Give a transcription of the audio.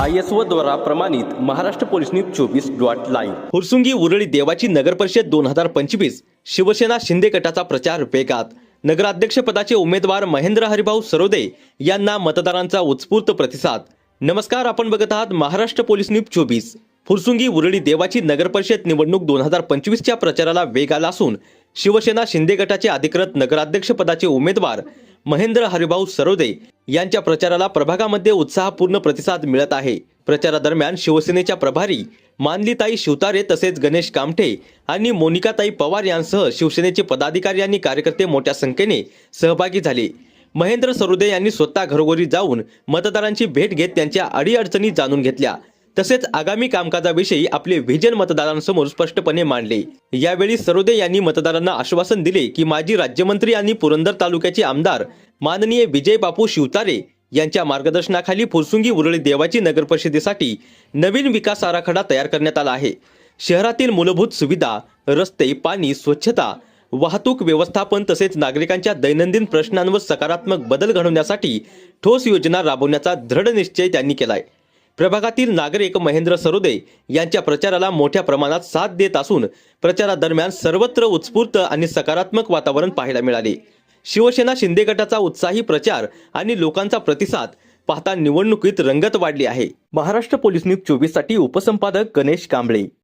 I S O द्वारा प्रमाणित Maharashtra police news चोवीस डॉट लाईव्ह. हुरसुंगी उरळी देवाची नगर परिषद दोन हजार पंचवीस शिवसेना शिंदे गटाचा प्रचार वेगात. नगराध्यक्षपदाचे उमेदवार महेंद्र हरिभाऊ सरोदे यांना मतदारांचा उत्स्फूर्त प्रतिसाद. नमस्कार आपण बघत आहात महाराष्ट्र पोलीस न्यूज चोवीस. फुरसुंगी उरळी देवाची नगर परिषद निवडणूक दोन हजार पंचवीसच्या प्रचाराला वेग आला असून शिवसेना शिंदे गटाचे अधिकृत नगराध्यक्षपदाचे उमेदवार महेंद्र हरिभाऊ सरोदे यांच्या प्रचाराला प्रभागामध्ये उत्साहपूर्ण प्रतिसाद मिळत आहे. प्रचारादरम्यान शिवसेनेच्या प्रभारी मानलीताई शिवतारे तसेच गणेश कामठे आणि मोनिकाताई पवार यांसह शिवसेनेचे पदाधिकारी आणि कार्यकर्ते मोठ्या संख्येने सहभागी झाले. महेंद्र सरोदे यांनी स्वतः घरोघरी जाऊन मतदारांची भेट घेत त्यांच्या अडीअडचणी जाणून घेतल्या. तसेच आगामी कामकाजाविषयी आपले व्हिजन मतदारांसमोर स्पष्टपणे मांडले. यावेळी सरोदे यांनी मतदारांना आश्वासन दिले की माजी राज्यमंत्री आणि पुरंदर तालुक्याचे आमदार माननीय विजय बापू शिवतारे यांच्या मार्गदर्शनाखाली फुरसुंगी उरळी देवाची नगर परिषदेसाठी नवीन विकास आराखडा तयार करण्यात आला आहे. शहरातील मूलभूत सुविधा रस्ते पाणी स्वच्छता वाहतूक व्यवस्थापन तसेच नागरिकांच्या दैनंदिन प्रश्नांवर सकारात्मक बदल घडवण्यासाठी ठोस योजना राबवण्याचा दृढ निश्चय त्यांनी केलाय. प्रभागातील नागरिक महेंद्र सरोदे यांच्या प्रचाराला मोठ्या प्रमाणात साथ देत असून प्रचारादरम्यान सर्वत्र उत्स्फूर्त आणि सकारात्मक वातावरण पाहायला मिळाले. शिवसेना शिंदे गटाचा उत्साही प्रचार आणि लोकांचा प्रतिसाद पाहता निवडणुकीत रंगत वाढली आहे. महाराष्ट्र पोलीस न्यूज चोवीससाठी उपसंपादक गणेश कांबळे.